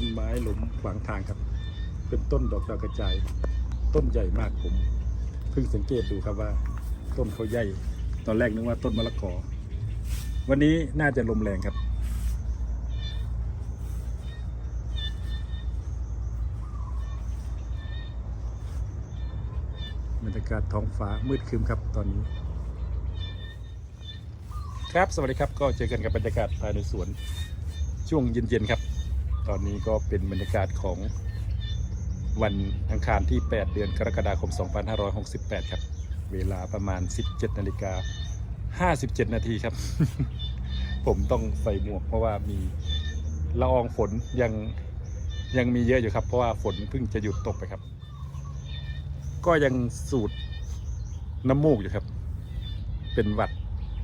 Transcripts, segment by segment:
ต้นไม้หลุมขวางทางครับ เป็นต้นดอกดาวกระจาย ต้นใหญ่มากผมเพิ่งสังเกตดูครับว่า ต้นเขาใหญ่ ตอนแรกนึกว่าต้นมะละกอ วันนี้น่าจะลมแรงครับบรรยากาศท้องฟ้ามืดครึมครับตอนนี้ ครับสวัสดีครับก็เจอกันกับบรรยากาศภายในสวนช่วงเย็นๆครับ ตอนนี้ก็เป็นบรรยากาศของวันอังคารที่ 8 เดือนกรกฎาคม 2568 ครับ เวลาประมาณ 17นาฬิกา57 นาทีครับ ผมต้องใส่หมวกเพราะว่ามีละอองฝนยังยังมีเยอะอยู่ครับ เพราะว่าฝนเพิ่งจะหยุดตกไปครับ ก็ยังสูดน้ำมูกอยู่ครับ เป็นหวัด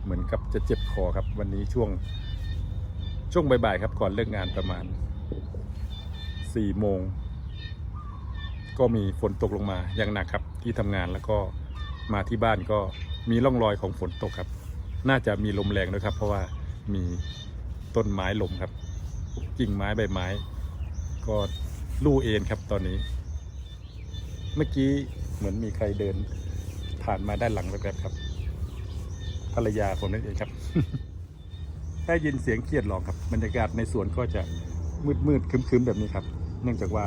เหมือนกับจะเจ็บคอครับ วันนี้ช่วงช่วงบ่ายๆครับ ก่อนเลิกงานประมาณ สี่โมง ก็มีฝนตกลงมาอย่างหนักครับที่ทำงานแล้วก็มาที่บ้านก็มีร่องรอยของฝนตกครับ น่าจะมีลมแรงด้วยครับ เพราะว่ามีต้นไม้ลมครับ กิ่งไม้ใบไม้ ก็ลู่เอ็นครับตอนนี้ เมื่อกี้เหมือนมีใครเดินผ่านมาด้านหลังแวบครับ ภรรยาผมนั่นเองครับ ได้ยินเสียงเกียดหลองครับ บรรยากาศในสวนก็จะ มืดมืดๆครึมๆแบบนี้ครับ เนื่องจากว่า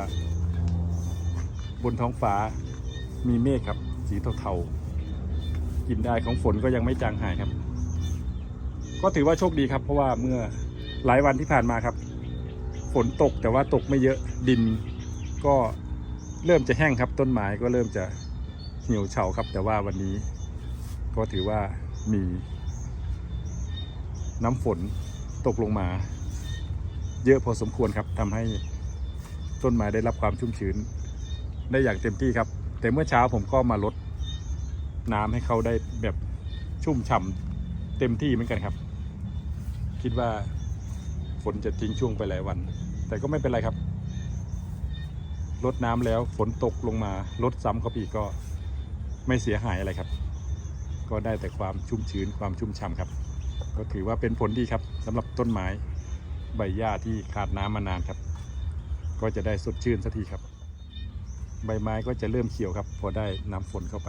บนท้องฟ้ามีเมฆครับ สีเทาๆกลินได้ของฝนก็ยังไม่จางหายครับ ก็ถือว่าโชคดีครับ เพราะว่าเมื่อหลายวันที่ผ่านมาครับ ฝนตกแต่ว่าตกไม่เยอะดิน ก็เริ่มจะแห้งครับ ต้นไม้ก็เริ่มจะเหี่ยวเฉาครับ แต่ว่าวันนี้ ก็ถือว่ามี น้ำฝนตกลงมา เยอะพอสมควรครับทำให้ต้นไม้ได้รับความชุ่มชื้น ได้อย่างเต็มที่ครับ แต่เมื่อเช้าผมก็มาลดน้ำให้เขาได้แบบชุ่มฉ่ำเต็มที่เหมือนกันครับ คิดว่าฝนจะทิ้งช่วงไปหลายวัน แต่ก็ไม่เป็นไรครับลดน้ำแล้วฝนตกลงมาลดซ้ำเขาไปอีกก็ไม่เสียหายอะไรครับ ก็ได้แต่ความชุ่มชื้นความชุ่มฉ่ำครับ ก็ถือว่าเป็นผลดีครับสำหรับต้นไม้ ใบหญ้าที่ขาดน้ำมานานครับ ก็จะได้สดชื่นสักทีครับ ใบไม้ก็จะเริ่มเขียวครับ พอได้น้ำฝนเข้าไป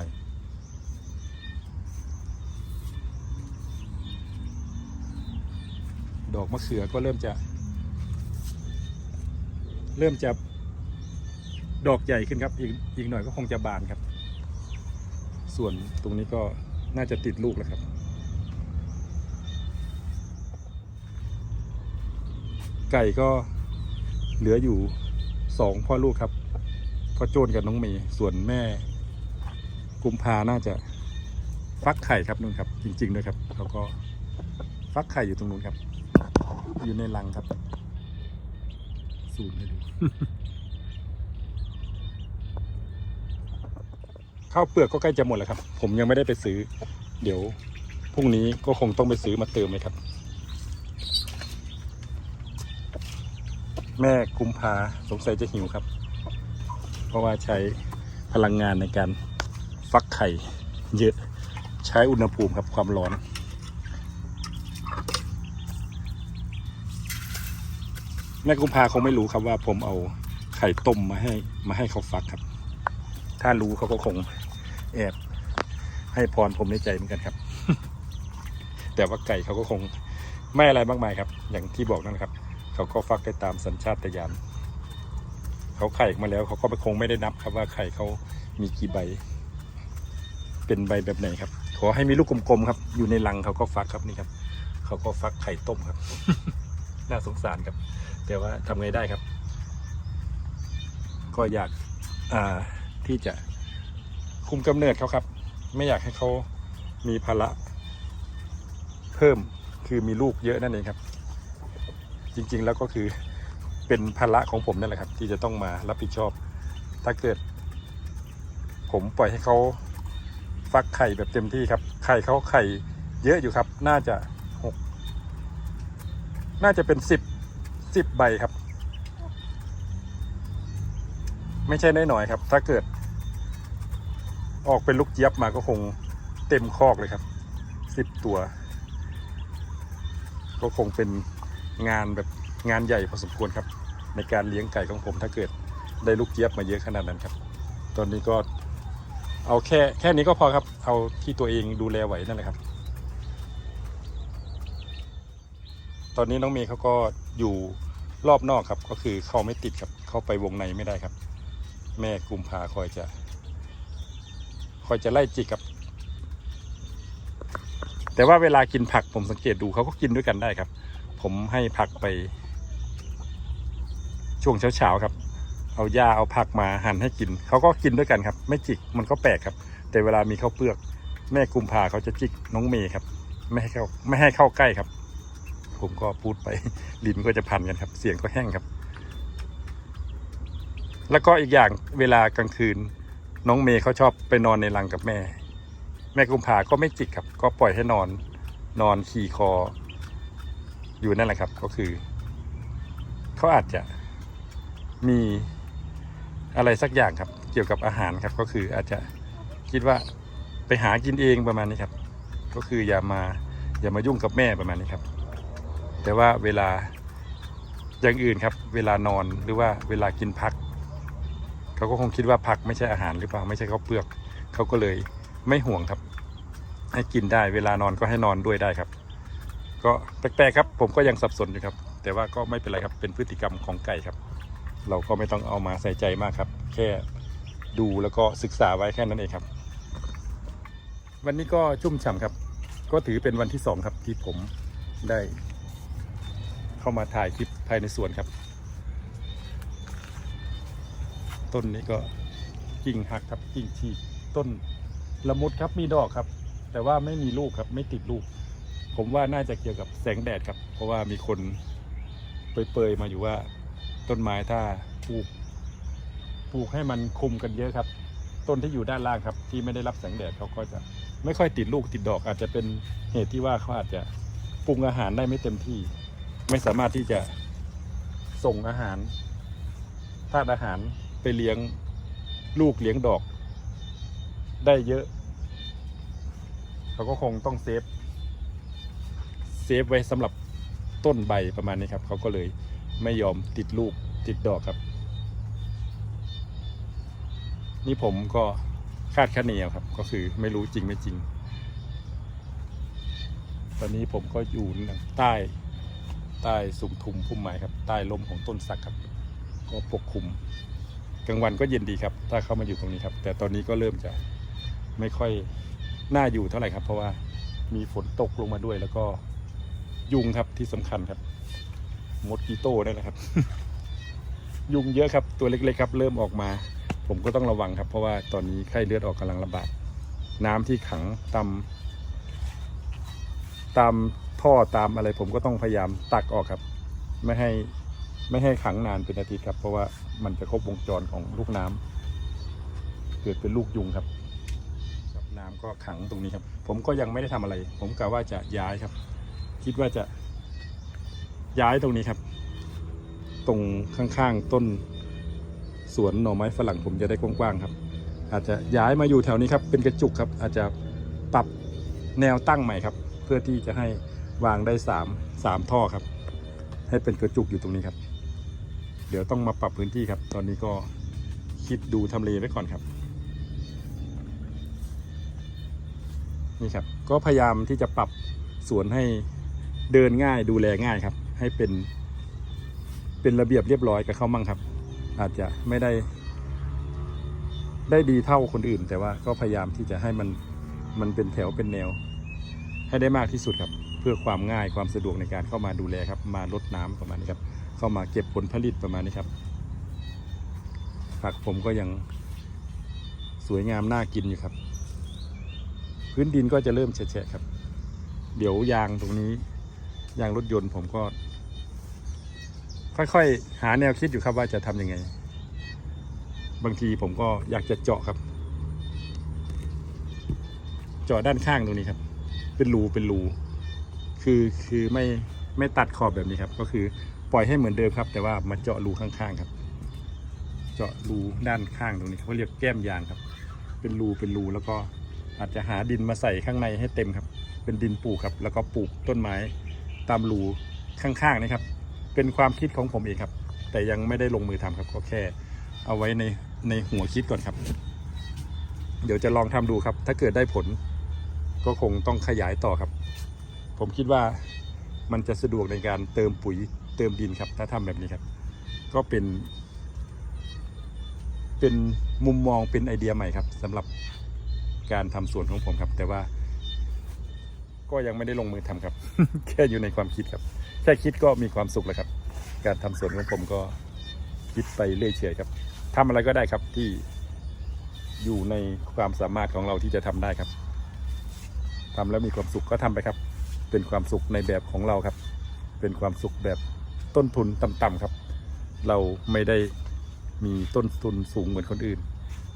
ดอกมะเขือก็เริ่มจะ เริ่มจะดอกใหญ่ขึ้นครับอีกอีกหน่อยก็คงจะบานครับ ส่วนตรงนี้ก็น่าจะติดลูกแล้วครับ ไก่ก็เหลืออยู่สองพ่อลูกครับพ่อโจนกับน้องเมย์ส่วนแม่ กุมภาน่าจะฟักไข่ครับนู่นครับ จริงๆด้วยครับเขาก็ฟักไข่อยู่ตรงนู้นครับ อยู่ในรังครับซูมให้ดูข้าวเปลือกก็ใกล้จะหมดแล้วครับ ผมยังไม่ได้ไปซื้อ เดี๋ยวพรุ่งนี้ก็คงต้องไปซื้อมาเติมเลยครับ แม่กุมภาสงสัยจะหิวครับ เพราะว่าใช้พลังงานในการฟักไข่เยอะใช้อุณหภูมิครับความร้อนแม่กุมภาคงไม่รู้ครับว่าผมเอาไข่ต้มมาให้มาให้เขาฟักครับ ถ้ารู้เขาก็คงแอบให้พรผมในใจเหมือนกันครับ แต่ว่าไก่เขาก็คงไม่อะไรมากมายครับ อย่างที่บอกนั่นครับ เขาก็ฟักได้ตามสัญชาตญาณเขาไข่ออกมาแล้วเขาก็คงไม่ได้นับครับว่าไข่เขามีกี่ใบ เป็นใบแบบไหนครับ ขอให้มีลูกกลมๆครับ อยู่ในรังเขาก็ฟักครับนี่ครับ เขาก็ฟักไข่ต้มครับ น่าสงสารครับ แต่ว่าทำไงได้ครับ ก็อยากอ่าที่จะคุมกำเนิดเขาครับ ไม่อยากให้เขามีภาระเพิ่มคือมีลูกเยอะนั่นเองครับ จริง ๆ แล้วก็คือเป็นภาระของผมนั่นแหละครับ ที่จะต้องมารับผิดชอบ ถ้าเกิด ผมปล่อยให้เขาฟักไข่แบบเต็มที่ครับ ไข่เขาไข่เยอะอยู่ครับ น่าจะหกน่าจะเป็นสิบสิบใบครับ ไม่ใช่น้อยๆครับ ถ้าเกิด ออกเป็นลูกเจี๊ยบมาก็คงเต็มคอกเลยครับสิบตัว ก็คงเป็น งานแบบงานใหญ่พอสมควรครับ ในการเลี้ยงไก่ของผมถ้าเกิดได้ลูกเจี๊ยบมาเยอะขนาดนั้นครับ ตอนนี้ก็เอาแค่แค่นี้ก็พอครับ เอาที่ตัวเองดูแลไหวนั่นแหละครับ ตอนนี้น้องเมย์เขาก็อยู่รอบนอกครับ ก็คือเข้าไม่ติดครับ เข้าไปวงในไม่ได้ครับ แม่กุมภาคอยจะ คอยจะไล่จิกครับ แต่ว่าเวลากินผักผมสังเกตดูเขาก็กินด้วยกันได้ครับ ผมให้ผักไป ช่วงเช้าๆครับ เอาหญ้าเอาผักมาหั่นให้กิน เขาก็กินด้วยกันครับ ไม่จิกมันก็แปลกครับ แต่เวลามีข้าวเปลือก แม่กุมภาเขาจะจิกน้องเมย์ครับ ไม่ให้เข้าไม่ให้เข้าใกล้ครับ ผมก็พูดไปลิ้นก็จะพันกันครับ เสียงก็แห้งครับ แล้วก็อีกอย่างเวลากลางคืน น้องเมย์เขาชอบไปนอนในรังกับแม่ แม่กุมภาก็ไม่จิกครับ ก็ปล่อยให้นอนนอนขี่คอ อยู่นั่นแหละครับก็คือ เขาอาจจะมีอะไรสักอย่างครับ เกี่ยวกับอาหารครับ ก็คืออาจจะคิดว่าไปหากินเองประมาณนี้ครับ ก็คืออย่ามาอย่ามายุ่งกับแม่ประมาณนี้ครับ แต่ว่าเวลาอย่างอื่นครับ เวลานอนหรือว่าเวลากินพักเขาก็คงคิดว่าผักไม่ใช่อาหารหรือเปล่าไม่ใช่ข้าวเปลือกเขาก็เลยไม่ห่วงครับ ให้กินได้เวลานอนก็ให้นอนด้วยได้ครับ ก็แปลกๆครับ ผมก็ยังสับสนอยู่ครับ แต่ว่าก็ไม่เป็นไรครับเป็นพฤติกรรมของไก่ครับ เราก็ไม่ต้องเอามาใส่ใจมากครับ แค่ดูแล้วก็ศึกษาไว้แค่นั้นเองครับ วันนี้ก็ชุ่มฉ่ำครับ ก็ถือเป็นวันที่สองครับที่ผมได้ เข้ามาถ่ายคลิปภายในสวนครับ ต้นนี้ก็กิ่งหักครับกิ่งฉีกต้นละมุดครับมีดอกครับ แต่ว่าไม่มีลูกครับไม่ติดลูก ผมว่าน่าจะเกี่ยวกับแสงแดดครับ เพราะว่ามีคนเปยๆมาอยู่ว่าต้นไม้ถ้าปลูกปลูกให้มันคุมกันเยอะครับ ต้นที่อยู่ด้านล่างครับ ที่ไม่ได้รับแสงแดดเขาก็จะไม่ค่อยติดลูกติดดอก อาจจะเป็นเหตุที่ว่าเขาอาจจะปรุงอาหารได้ไม่เต็มที่ ไม่สามารถที่จะส่งอาหารธาตุอาหารไปเลี้ยงลูกเลี้ยงดอก ได้เยอะ เขาก็คงต้องเซฟ เซฟไว้สำหรับต้นใบประมาณนี้ครับเขาก็เลยไม่ยอมติดลูกติดดอกครับ นี่ผมก็คาดคะเนครับ ก็คือไม่รู้จริงไม่จริง ตอนนี้ผมก็อยู่ใต้ใต้สุมทุมพุ่มไม้ครับ ใต้ลมของต้นสักครับ ก็ปกคลุมกลางวันก็เย็นดีครับ ถ้าเข้ามาอยู่ตรงนี้ครับ แต่ตอนนี้ก็เริ่มจะไม่ค่อยน่าอยู่เท่าไหร่ครับ เพราะว่ามีฝนตกลงมาด้วยแล้วก็ ยุงครับที่สำคัญครับมดกีโต้นี่แหละครับ ยุงเยอะครับตัวเล็กๆครับ เริ่มออกมา ผมก็ต้องระวังครับ เพราะว่าตอนนี้ไข้เลือดออกกำลังระบาดน้ำที่ขังตามตามท่อตามอะไร ผมก็ต้องพยายามตักออกครับ ไม่ให้ไม่ให้ขังนานเป็นอาทิตย์ครับ เพราะว่ามันจะครบวงจรของลูกน้ำเกิดเป็นลูกยุงครับครับน้ำก็ขังตรงนี้ครับ ผมก็ยังไม่ได้ทำอะไร ผมกะว่าจะย้ายครับ คิดว่าจะย้ายตรงนี้ครับ ตรงข้างๆต้นสวนหน่อไม้ฝรั่งผมจะได้กว้างๆครับ อาจจะย้ายมาอยู่แถวนี้ครับ เป็นกระจุกครับ อาจจะปรับแนวตั้งใหม่ครับ เพื่อที่จะให้วางได้สามสามท่อครับ ให้เป็นกระจุกอยู่ตรงนี้ครับ เดี๋ยวต้องมาปรับพื้นที่ครับ ตอนนี้ก็คิดดูทำเลไว้ก่อนครับนี่ครับก็พยายามที่จะปรับสวนให้ เดินง่ายดูแลง่ายครับ ให้เป็นเป็นระเบียบเรียบร้อยกับเขามั่งครับ อาจจะไม่ได้ ได้ดีเท่าคนอื่น แต่ว่าก็พยายามที่จะให้มันมันเป็นแถวเป็นแนว ให้ได้มากที่สุดครับ เพื่อความง่ายความสะดวกในการเข้ามาดูแลครับ มารดน้ำประมาณนี้ครับ เข้ามาเก็บผลผลิตประมาณนี้ครับผักผมก็ยังสวยงามน่ากินอยู่ครับ พื้นดินก็จะเริ่มแฉะครับ เดี๋ยวยางตรงนี้ ยางรถยนต์ผมก็ ค่อยๆ หาแนวคิดอยู่ครับว่าจะทำยังไง บางทีผมก็อยากจะเจาะครับ เจาะด้านข้างตรงนี้ครับ เป็นรูเป็นรูคือคือไม่ไม่ตัดขอบแบบนี้ครับ ก็คือปล่อยให้เหมือนเดิมครับ แต่ว่ามาเจาะรูข้างๆครับ เจาะรูด้านข้างตรงนี้เขาเรียกแก้มยางครับ เป็นรูเป็นรูแล้วก็อาจจะหาดินมาใส่ข้างในให้เต็มครับ เป็นดินปลูกครับ แล้วก็ปลูกต้นไม้ ตามรูข้างๆนะครับ เป็นความคิดของผมเองครับ แต่ยังไม่ได้ลงมือทำครับก็แค่เอาไว้ในในหัวคิดก่อนครับ เดี๋ยวจะลองทำดูครับ ถ้าเกิดได้ผลก็คงต้องขยายต่อครับ ผมคิดว่ามันจะสะดวกในการเติมปุ๋ยเติมดินครับ ถ้าทำแบบนี้ครับ ก็เป็น เป็นมุมมองเป็นไอเดียใหม่ครับสำหรับการทำสวนของผมครับ แต่ว่า ก็ยังไม่ได้ลงมือทำครับ แค่อยู่ในความคิดครับ แค่คิดก็มีความสุขแล้วครับ การทำสวนของผมก็คิดไปเรื่อยเฉยครับทำอะไรก็ได้ครับที่อยู่ในความสามารถของเราที่จะทำได้ครับทำแล้วมีความสุขก็ทำไปครับ เป็นความสุขในแบบของเราครับ เป็นความสุขแบบต้นทุนต่ำๆครับ เราไม่ได้มีต้นทุนสูงเหมือนคนอื่น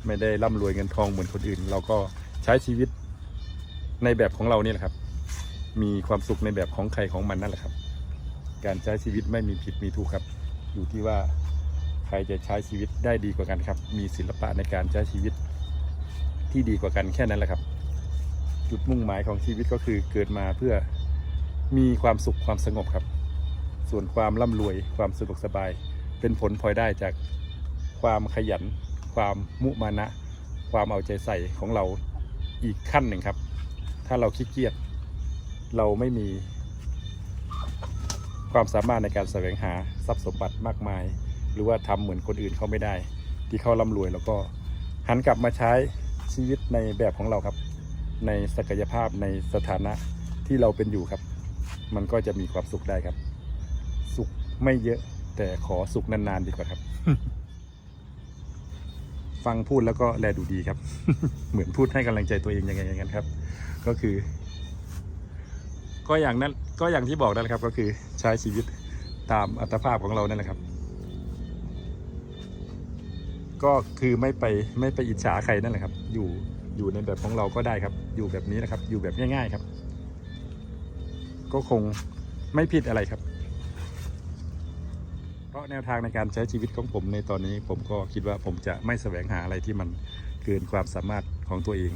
ไม่ได้ร่ำรวยเงินทองเหมือนคนอื่น เราก็ใช้ชีวิตในแบบของเรานี่แหละครับ มีความสุขในแบบของใครของมันนั่นแหละครับ การใช้ชีวิตไม่มีผิดมีถูกครับ อยู่ที่ว่าใครจะใช้ชีวิตได้ดีกว่ากันครับ มีศิลปะในการใช้ชีวิตที่ดีกว่ากันแค่นั้นแหละครับ จุดมุ่งหมายของชีวิตก็คือเกิดมาเพื่อมีความสุขความสงบครับ ส่วนความร่ำรวยความสะดวกสบาย เป็นผลพลอยได้จากความขยัน ความมุมานะ ความเอาใจใส่ของเราอีกขั้นหนึ่งครับ ถ้าเราขี้เกียจ เราไม่มี ความสามารถในการแสวงหาทรัพย์สมบัติมากมาย หรือว่าทำเหมือนคนอื่นเขาไม่ได้ ที่เขาร่ำรวย แล้วก็หันกลับมาใช้ชีวิตในแบบของเราครับ ในศักยภาพในสถานะที่เราเป็นอยู่ครับ มันก็จะมีความสุขได้ครับ สุขไม่เยอะแต่ขอสุขนานๆดีกว่าครับ ฟังพูดแล้วก็แลดูดีครับ เหมือนพูดให้กำลังใจตัวเองยังไงอย่างนั้นครับ ก็คือ ก็อย่างนั้นก็อย่างที่บอกนั่นแหละครับ ก็คือใช้ชีวิตตามอัตภาพของเรานั่นแหละครับ ก็คือไม่ไปไม่ไปอิจฉาใครนั่นแหละครับ อยู่อยู่ในแบบของเราก็ได้ครับ อยู่แบบนี้นะครับ อยู่แบบง่ายๆครับ ก็คงไม่ผิดอะไรครับ เพราะแนวทางในการใช้ชีวิตของผมในตอนนี้ผมก็คิดว่าผมจะไม่แสวงหาอะไรที่มันเกินความสามารถของตัวเอง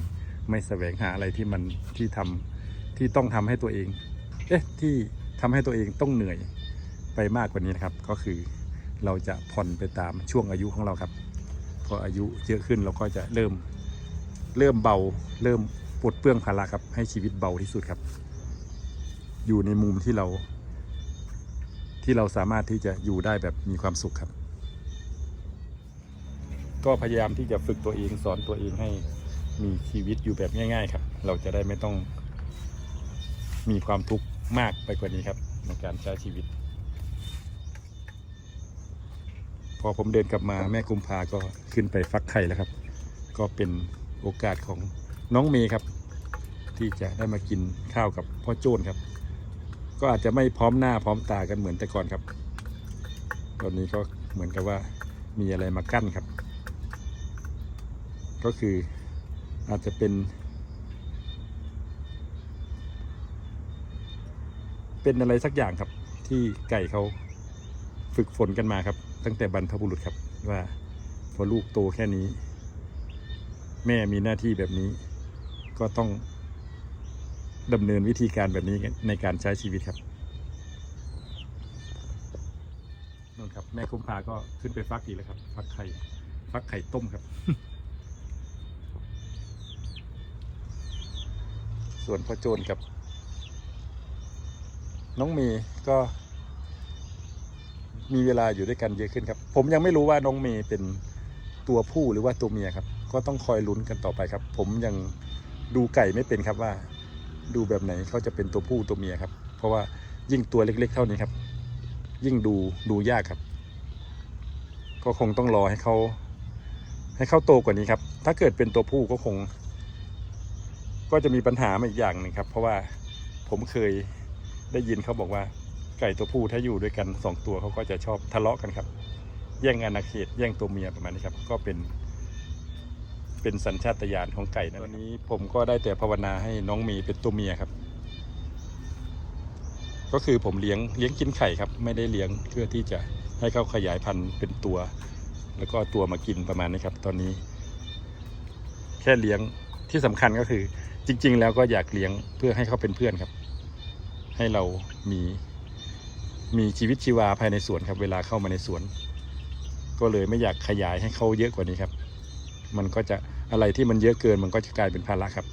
ไม่แสวงหาอะไรที่มันที่ทำ ที่ต้องทำให้ตัวเอง เอ๊ะ ที่ทำให้ตัวเองต้องเหนื่อยไปมากกว่านี้นะครับ ก็คือเราจะผ่อนไปตามช่วงอายุของเราครับ พออายุเยอะขึ้นเราก็จะเริ่มเริ่มเบา เริ่มปลดเปลื้องภาระครับ ให้ชีวิตเบาที่สุดครับ อยู่ในมุมที่เรา ที่เราสามารถที่จะอยู่ได้แบบมีความสุขครับ ก็พยายามที่จะฝึกตัวเองสอนตัวเองให้มีชีวิตอยู่แบบง่าย ๆ ครับ เราจะได้ไม่ต้อง มีความทุกข์มากไปกว่านี้ครับในการใช้ชีวิต พอผมเดินกลับมาแม่กุมภาก็ขึ้นไปฟักไข่แล้วครับ ก็เป็นโอกาสของน้องเมย์ครับ ที่จะได้มากินข้าวกับพ่อโจ้นครับ ก็อาจจะไม่พร้อมหน้าพร้อมตากันเหมือนแต่ก่อนครับ ตอนนี้ก็เหมือนกับว่ามีอะไรมากั้นครับ ก็คืออาจจะเป็น เป็นอะไรสักอย่างครับ ที่ไก่เขาฝึกฝนกันมาครับ ตั้งแต่บรรพบุรุษครับว่าพอลูกโตแค่นี้ แม่มีหน้าที่แบบนี้ ก็ต้องดำเนินวิธีการแบบนี้ในการใช้ชีวิตครับนู่นครับ แม่กุมภาก็ขึ้นไปฟักอีกแล้วครับ ฟักไข่ฟักไข่ต้มครับ ส่วนพ่อโจนกับ น้องเมย์ก็ มีเวลาอยู่ด้วยกันเยอะขึ้นครับ ผมยังไม่รู้ว่าน้องเมย์เป็นตัวผู้หรือว่าตัวเมียครับ ก็ต้องคอยลุ้นกันต่อไปครับ ผมยังดูไก่ไม่เป็นครับว่า ดูแบบไหนเขาจะเป็นตัวผู้ตัวเมียครับ เพราะว่ายิ่งตัวเล็ก ๆ เท่านี้ครับ ยิ่งดูดูยากครับ ก็คงต้องรอให้เขาให้เขาโตกว่านี้ครับ ถ้าเกิดเป็นตัวผู้ก็คง ก็จะมีปัญหามาอีกอย่างหนึ่งครับ เพราะว่าผมเคย ได้ยินเขาบอกว่าไก่ตัวผู้ถ้าอยู่ด้วยกันสองตัวเขาก็จะชอบทะเลาะกันครับ แย่งอาณาเขตแย่งตัวเมียประมาณนี้ครับ ก็เป็น เป็นสัญชาตญาณของไก่นะวันนี้ผมก็ได้แต่ภาวนาให้น้องมีเป็นตัวเมียครับ ก็คือผมเลี้ยงเลี้ยงกินไข่ครับ ไม่ได้เลี้ยงเพื่อที่จะให้เขาขยายพันธุ์เป็นตัว แล้วก็ตัวมากินประมาณนี้ครับ ตอนนี้ แค่เลี้ยงที่สำคัญก็คือ จริง ๆ แล้วก็อยากเลี้ยงเพื่อให้เขาเป็นเพื่อนครับ ให้เรามีมีชีวิตชีวาภายในสวนครับ เวลาเข้ามาในสวน ก็เลยไม่อยากขยายให้เขาเยอะกว่านี้ครับ มันก็จะอะไรที่มันเยอะเกิน มันก็จะกลายเป็นภาระครับ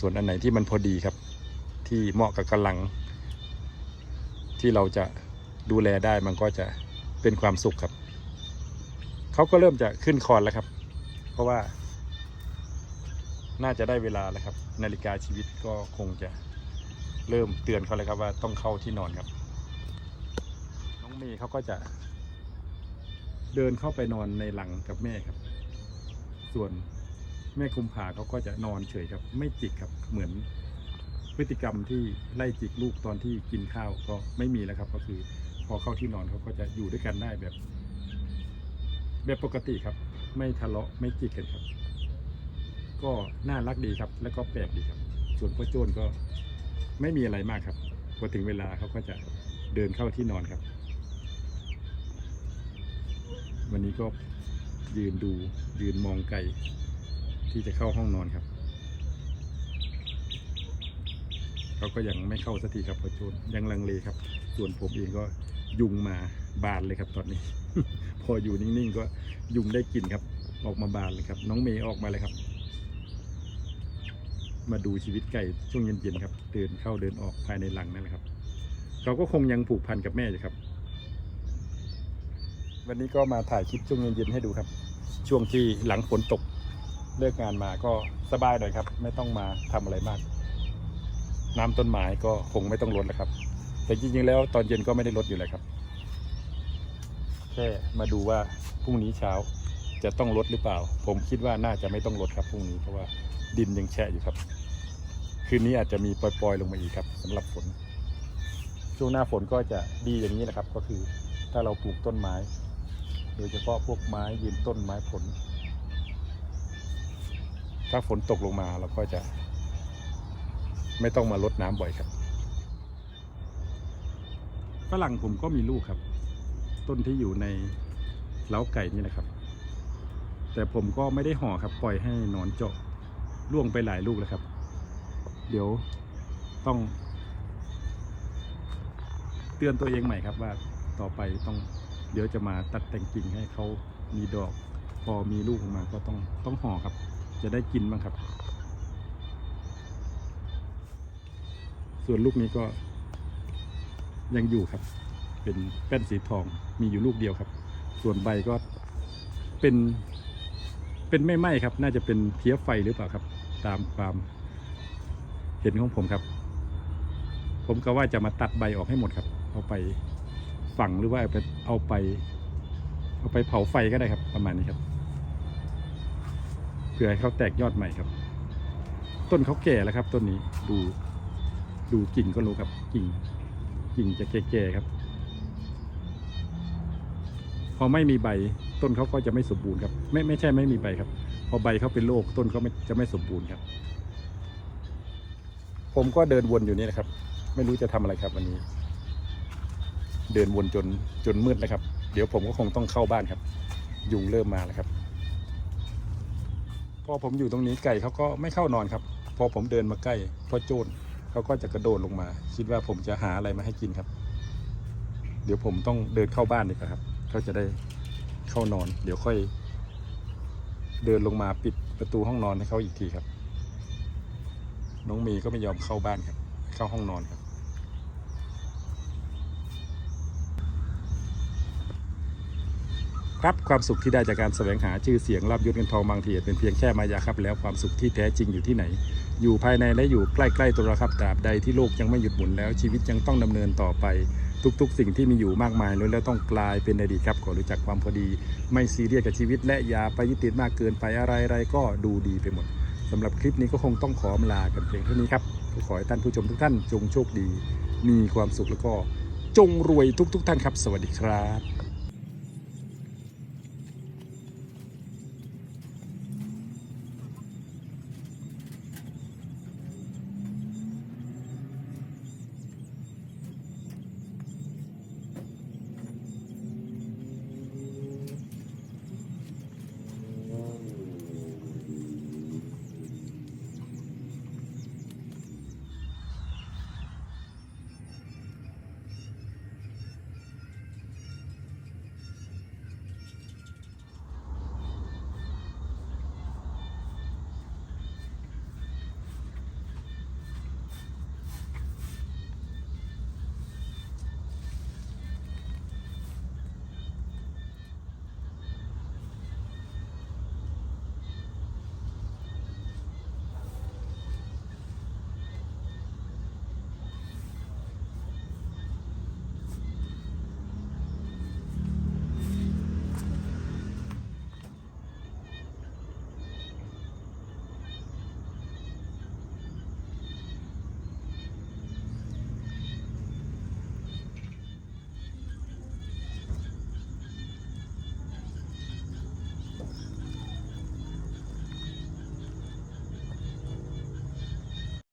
ส่วนอันไหนที่มันพอดีครับ ที่เหมาะกับกำลัง ที่เราจะดูแลได้มันก็จะเป็นความสุขครับเขาก็เริ่มจะขึ้นคอนแล้วครับ เพราะว่า น่าจะได้เวลาแล้วครับ นาฬิกาชีวิตก็คงจะ เริ่มเตือนเขาเลยครับว่าต้องเข้าที่นอนครับ น้องเมย์เขาก็จะเดินเข้าไปนอนในหลังกับแม่ครับ ส่วนแม่คุมผาเขาก็จะนอนเฉยครับ ไม่จิกครับเหมือนพฤติกรรมที่ไล่จิกลูกตอนที่กินข้าวก็ไม่มีแล้วครับ ก็คือพอเข้าที่นอนเขาก็จะอยู่ด้วยกันได้แบบ แบบปกติครับ ไม่ทะเลาะไม่จิกกันครับ ก็น่ารักดีครับ แล้วก็แปลกดีครับ ส่วนพ่อโจนก็ ไม่มีอะไรมากครับพอถึงเวลาเขาก็จะเดินเข้าที่นอนครับ วันนี้ก็ยืนดูยืนมองไกลที่จะเข้าห้องนอนครับเขาก็ยังไม่เข้าสักทีครับพอโจนยังลังเลครับ ส่วนผมเองก็ยุงมาบานเลยครับตอนนี้ พออยู่นิ่งๆก็ยุงได้กลิ่นครับ ออกมาบานเลยครับ น้องเมย์ออกมาเลยครับ มาดูชีวิตไก่ช่วงเย็นๆครับ เดินเข้าเดินออกภายในหลังนั่นแหละครับเขาก็คงยังผูกพันกับแม่อยู่ครับ วันนี้ก็มาถ่ายคลิปช่วงเย็นๆให้ดูครับ ช่วงที่หลังฝนตกเลิกงานมาก็สบายหน่อยครับ ไม่ต้องมาทำอะไรมาก น้ำต้นไม้ก็คงไม่ต้องลดแล้วครับ แต่จริงๆแล้วตอนเย็นก็ไม่ได้ลดอยู่แล้วครับ แค่มาดูว่าพรุ่งนี้เช้า จะต้องลดหรือเปล่า ผมคิดว่าน่าจะไม่ต้องลดครับพรุ่งนี้เพราะว่าดินยังแฉะอยู่ครับ คืนนี้อาจจะมีปล่อยๆลงมาอีกครับสำหรับฝน ช่วงหน้าฝนก็จะดีอย่างนี้นะครับ ก็คือถ้าเราปลูกต้นไม้ โดยเฉพาะพวกไม้ยืนต้นไม้ผล ถ้าฝนตกลงมาเราก็จะ ไม่ต้องมาลดน้ำบ่อยครับฝรั่งผมก็มีลูกครับ ต้นที่อยู่ในเล้าไก่นี่แหละครับ แต่ผมก็ไม่ได้ห่อครับปล่อยให้หนอนเจาะล่วงไปหลายลูกแล้วครับ เดี๋ยวต้อง เตือนตัวเองใหม่ครับว่าต่อไปต้องเดี๋ยวจะมาตัดแต่งกิ่งให้เขามีดอก พอมีลูกออกมาก็ต้องต้องห่อครับ จะได้กินบ้างครับ ส่วนลูกนี้ก็ยังอยู่ครับ เป็นแป้นสีทองมีอยู่ลูกเดียวครับ ส่วนใบก็เป็น เป็นไม่ไหม้ครับ น่าจะเป็นเพี้ยไฟหรือเปล่าครับ ตามความเห็นของผมครับ ผมก็ว่าจะมาตัดใบออกให้หมดครับ เอาไปฝังหรือว่าเอาไปเอาไป เอาไปเผาไฟก็ได้ครับ ประมาณนี้ครับเพื่อให้เขาแตกยอดใหม่ครับ ต้นเขาแก่แล้วครับ ต้นนี้ดูดูกิ่งก็รู้ครับกิ่ง กิ่งจะแก่ๆครับ พอไม่มีใบ ต้นเขาก็จะไม่สมบูรณ์ครับ ไม่ไม่ใช่ไม่มีใบครับ พอใบเขาเป็นโรคต้นเขาจะไม่สมบูรณ์ครับ ผมก็เดินวนอยู่นี่นะครับ ไม่รู้จะทำอะไรครับวันนี้ เดินวนจนจนมืดแล้วครับ เดี๋ยวผมก็คงต้องเข้าบ้านครับ ยุงเริ่มมาแล้วครับ พอผมอยู่ตรงนี้ไก่เขาก็ไม่เข้านอนครับ พอผมเดินมาใกล้พ่อโจนเขาก็จะกระโดดลงมา คิดว่าผมจะหาอะไรมาให้กินครับ เดี๋ยวผมต้องเดินเข้าบ้านดีกว่าครับ เขาจะได้ เข้านอน เดี๋ยวค่อย เดินลงมาปิดประตูห้องนอนให้เขาอีกทีครับ น้องมย์ก็ไม่ยอมเข้าบ้านครับ เข้าห้องนอนครับ ครับความสุขที่ได้จากการแสวงหาชื่อเสียงรับยศเงินทองบางทีเป็นเพียงแค่มายาครับ แล้วความสุขที่แท้จริงอยู่ที่ไหน อยู่ภายในและอยู่ใกล้ๆตัวเราครับตราบใดที่โลกยังไม่หยุดหมุนแล้วชีวิตยังต้องดำเนินต่อไป ทุกๆ สิ่งที่มีอยู่มากมายล้วนแล้วต้องกลายเป็นอดีตครับขอรู้จักความพอดี ไม่ซีเรียสกับชีวิต และอย่าไปยึดติดมากเกินไปอะไรๆก็ดูดีไปหมดสำหรับคลิปนี้ก็คงต้องขอลากันเพียงเท่านี้ครับขอให้ท่านผู้ชมทุกท่านจงโชคดี มีความสุขแล้วก็จงรวยทุก ๆ ท่านครับ สวัสดีครับ